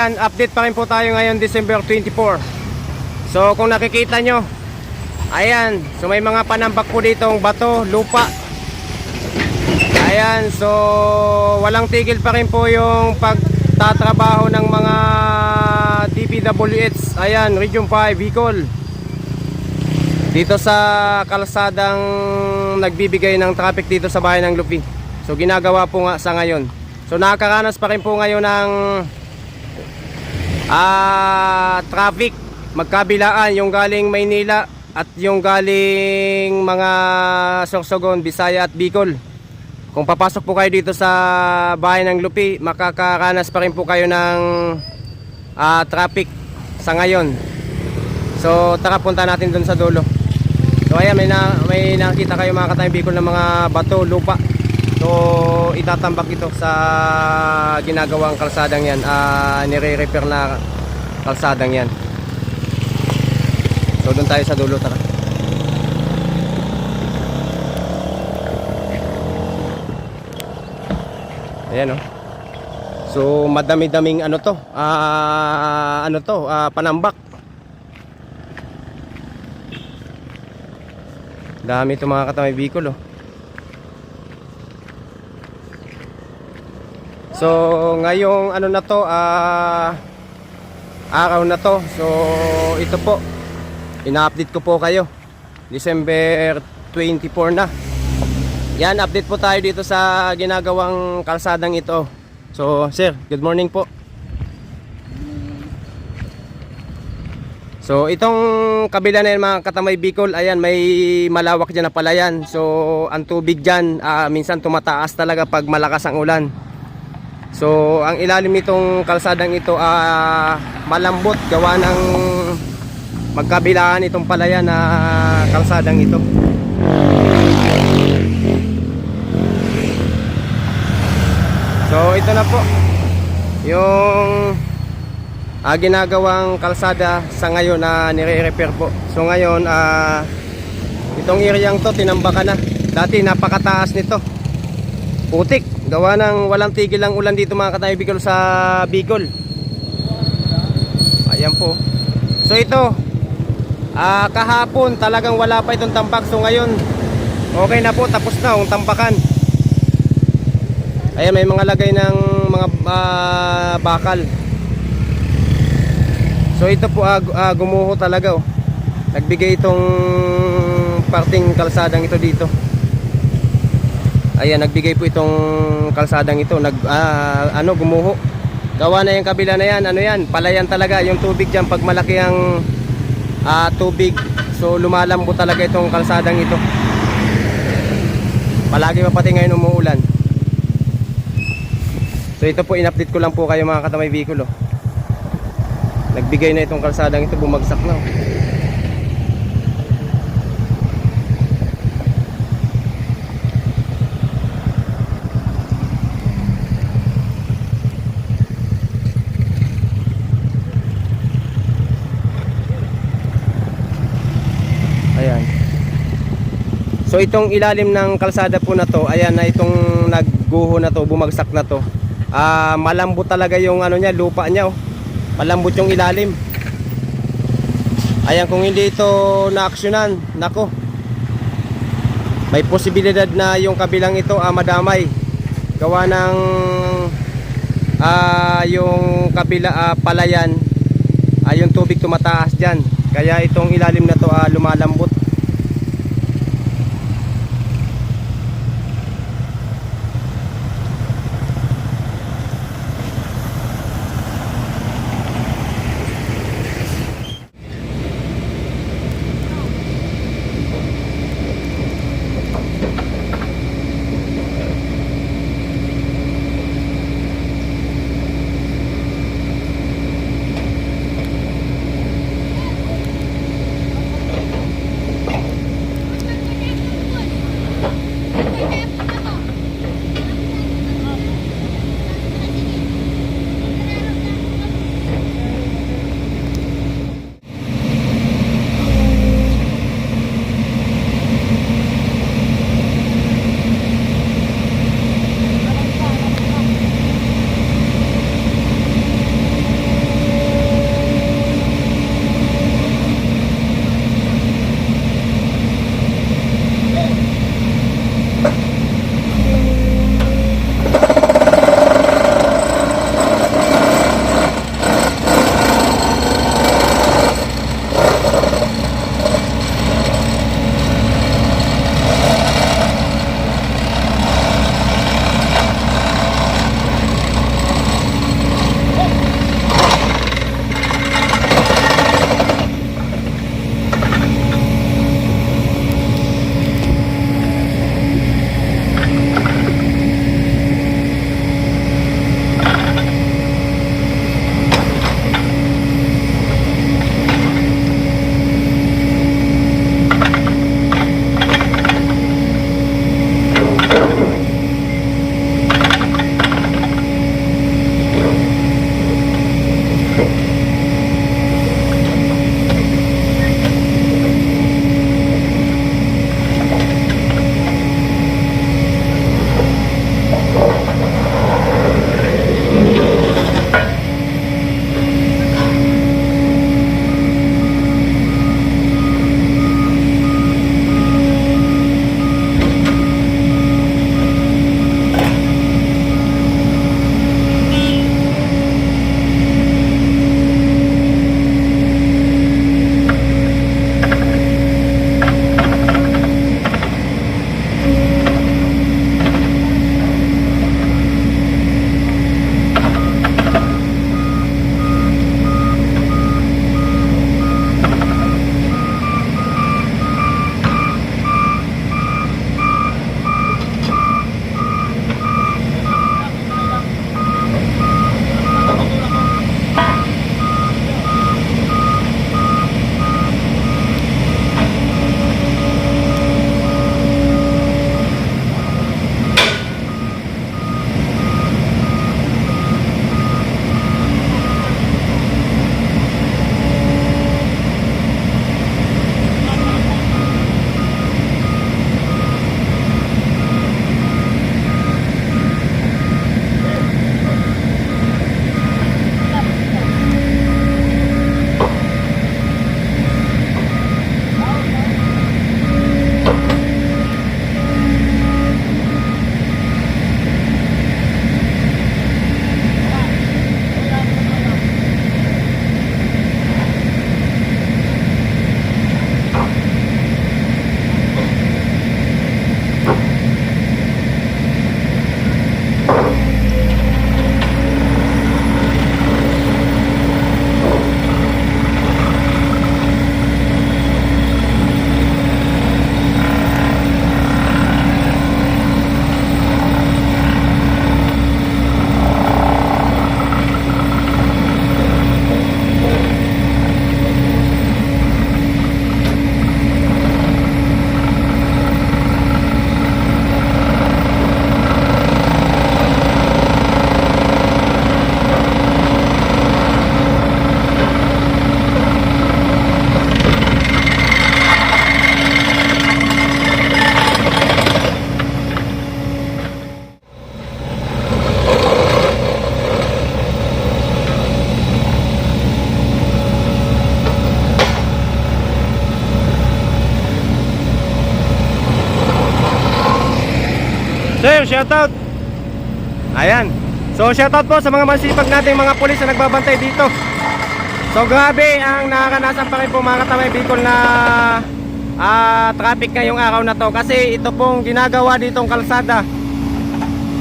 ayan, update pa rin po tayo ngayon December 24. So kung nakikita nyo, ayan, so may mga panambak po ditong bato, lupa. Ayan, so walang tigil pa rin po yung pagtatrabaho ng mga DPWH. Ayan, Region 5, Bicol. Dito sa kalsadang nagbibigay ng traffic dito sa bayan ng Lupi. So ginagawa po nga sa ngayon. So nakakaranas pa rin po ngayon ng ah traffic magkabilaan yung galing Maynila at yung galing mga Sorsogon, Bisaya at Bicol. Kung papasok po kayo dito sa bayan ng Lupi, makakaranas pa rin po kayo ng ah, traffic sa ngayon. So tara punta natin dun sa dulo. So ayan may, na, may nakita kayo mga katayang Bicol ng mga bato, lupa. So itatambak ito sa ginagawang kalsadang yan, ah, nire-repair na kalsadang yan. So doon tayo sa dulo tara. Ayan oh. So madami-daming ano to, ah ano to, ah, panambak. Dami itong mga katamay Bicol oh. So ngayong ano na to, ah araw na to. So ito po. Ina-update ko po kayo. December 24 na. Yan, update po tayo dito sa ginagawang kalsadang ito. So, sir, good morning po. So, itong kabila na yan mga katamay Bicol, ayan, may malawak dyan na palayan. So, ang tubig dyan, ah, minsan tumataas talaga pag malakas ang ulan. So, ang ilalim nitong kalsadang ito, ah, malambot, gawa ng magkabilaan itong palayan na kalsadang ito. So ito na po yung ah, ginagawang kalsada sa ngayon na nire-repair po. So ngayon ah itong area to tinambakan na. Dati napakataas nito. Putik, gawa ng walang tigil ang ulan dito mga katay Bicol sa Bicol. Ayan po. So ito ah kahapon talagang wala pa itong tambak. So ngayon okay na po tapos na ang tampakan. Ayan, may mga lagay ng mga ah, bakal. So ito po gu- ah, gumuho talaga oh. Nagbigay itong parting kalsadang ito dito. Ayan, nagbigay po itong kalsadang ito. Nag ah, ano gumuho. Gawa na yung kabila na yan. Ano yan? Palayan talaga yung tubig diyan pag malaki ang ah, tubig. So lumalambo talaga itong kalsadang ito. Palagi pa pati ngayon umuulan. So ito po in-update ko lang po kayo mga katamay vehicle oh. Nagbigay na itong kalsadang ito bumagsak na. oh. So itong ilalim ng kalsada po na to, ayan na itong nagguho na to, bumagsak na to. Ah, malambot talaga yung ano niya, lupa niya oh. Malambot yung ilalim. Ayan kung hindi ito naaksyonan, nako. May posibilidad na yung kabilang ito ah, madamay. Gawa ng ah, yung kabila ah, palayan, ah, yung tubig tumataas diyan. Kaya itong ilalim na to ah, lumalambot. Ayan. So shoutout po sa mga masipag nating mga pulis na nagbabantay dito. So grabe ang nakakanasan pa rin po mga katamay Bicol na ah, traffic ngayong araw na to kasi ito pong ginagawa ditong kalsada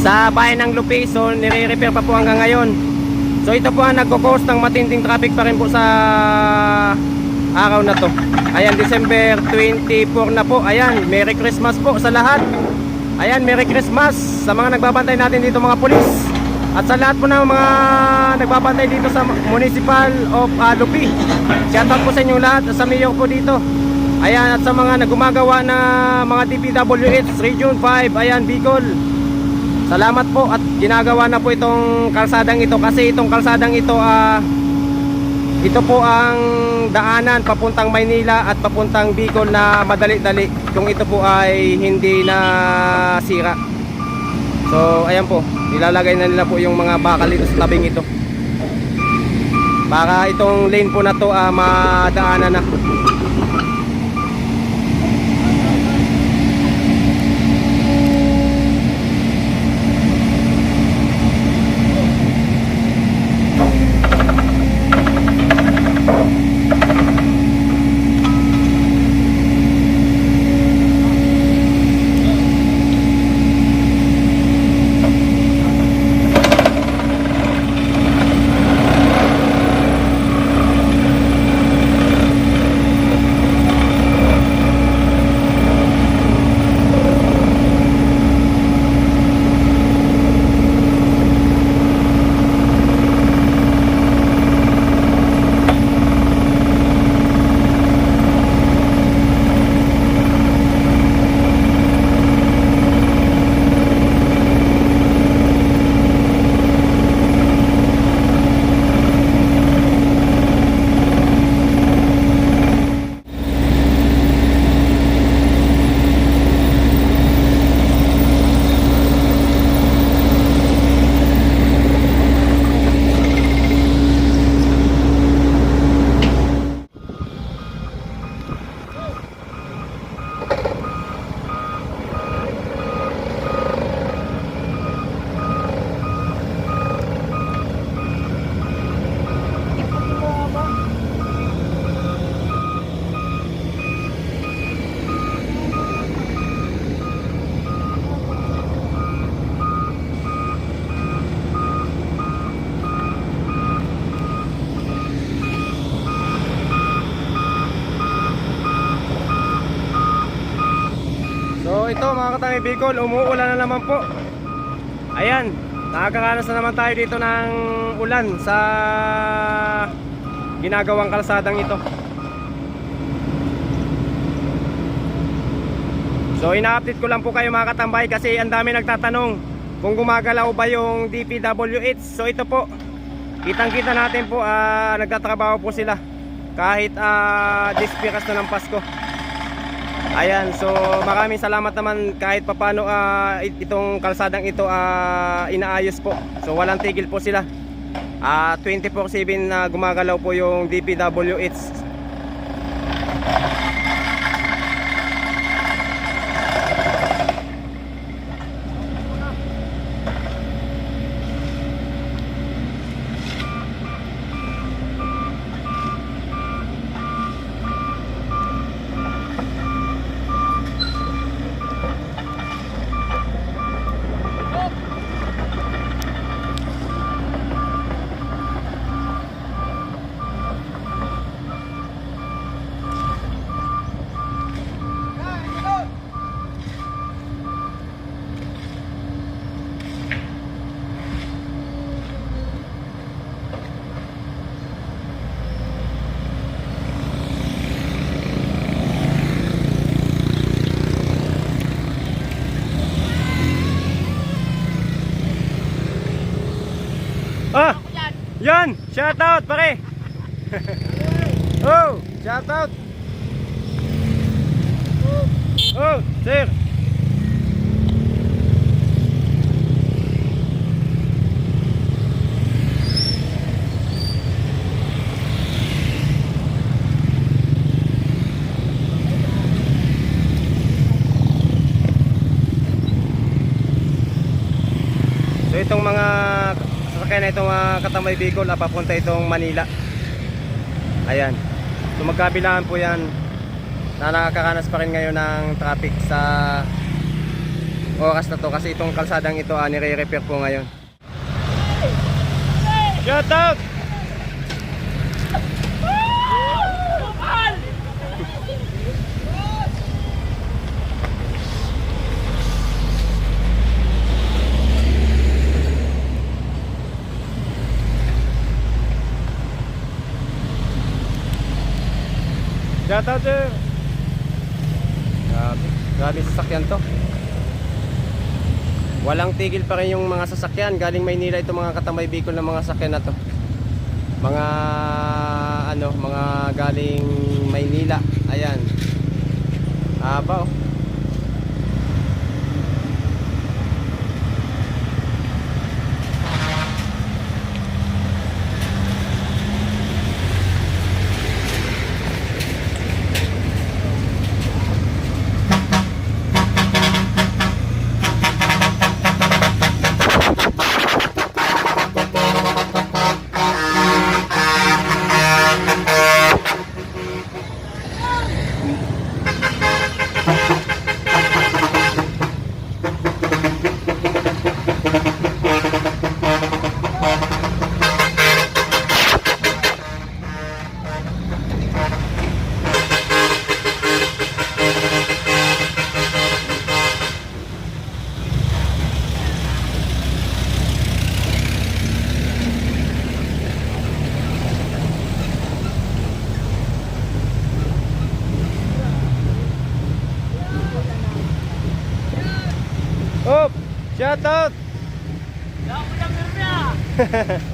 sa bayan ng Lupi so nire-repair pa po hanggang ngayon. So ito po ang nagko-cause ng matinding traffic pa rin po sa araw na to. Ayan, December 24 na po. Ayan, Merry Christmas po sa lahat. Ayan, Merry Christmas sa mga nagbabantay natin dito mga pulis. At sa lahat po ng mga nagbabantay dito sa Municipal of uh, Lupi. Shoutout po sa inyo lahat at sa mayor po dito. Ayan, at sa mga nagumagawa na mga DPWH Region 5, ayan, Bicol. Salamat po at ginagawa na po itong kalsadang ito kasi itong kalsadang ito ah ito po ang daanan papuntang Maynila at papuntang Bicol na madali-dali kung ito po ay hindi na sira. So ayan po, ilalagay na nila po yung mga bakal dito sa tabing ito. Para itong lane po na to ah, madaanan na. Katangi Bicol, umuulan na naman po. Ayan, nakakaranas na naman tayo dito ng ulan sa ginagawang kalsadang ito. So ina-update ko lang po kayo mga katambay kasi ang dami nagtatanong kung gumagalaw ba yung DPWH. So ito po, kitang kita natin po ah, nagtatrabaho po sila kahit uh, dispiras na ng Pasko. Ayan, so maraming salamat naman kahit papano it- itong kalsadang ito ah, inaayos po. So walang tigil po sila. Ah 24/7 na gumagalaw po yung DPWH. Ah! Yan! Shout out pare! oh! Shout out! Oh! Sir! itong mga sasakyan na itong mga katamay Bicol ah, papunta itong Manila. Ayan. So magkabilaan po yan na nakakaranas pa rin ngayon ng traffic sa oras na to kasi itong kalsadang ito ah, nire-repair po ngayon. Shout out! Shout out sir! Grabe, grabe sasakyan to. Walang tigil pa rin yung mga sasakyan. Galing Maynila ito mga katamay Bicol ng mga sasakyan na to. Mga ano, mga galing Maynila. Ayan. Haba oh. Shout out. shoutout.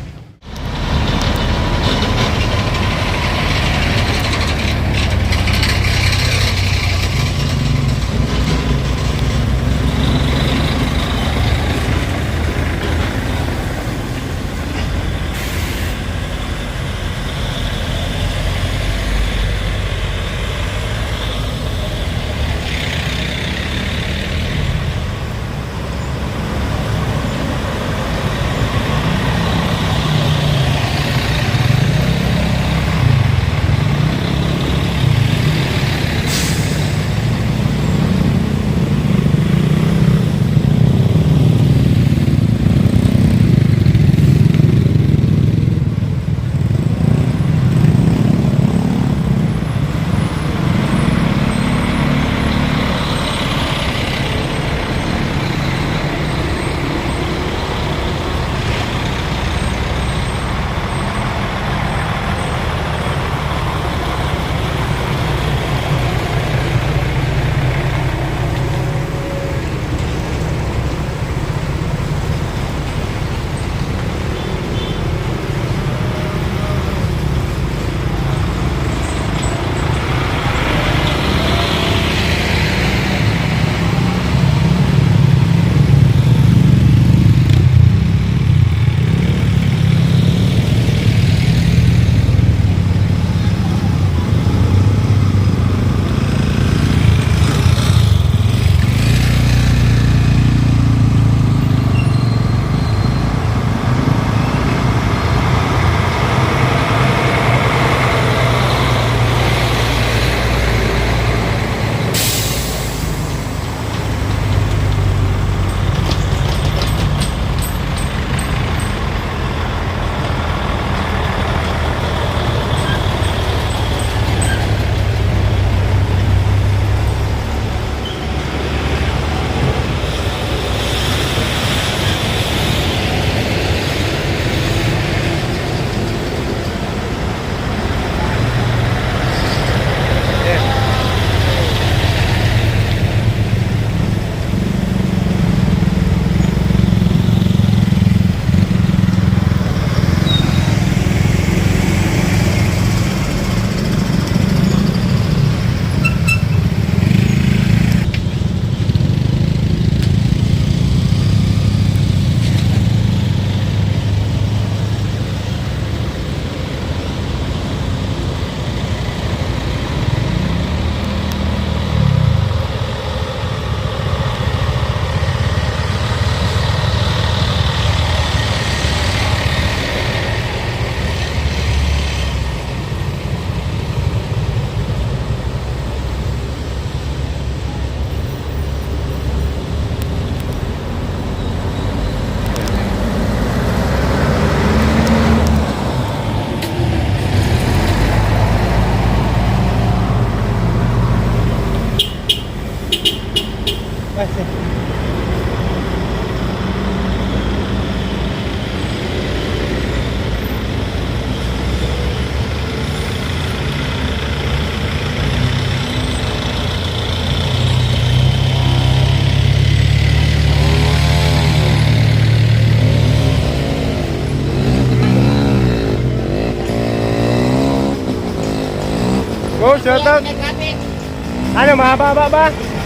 Ano, mahaba ba ba?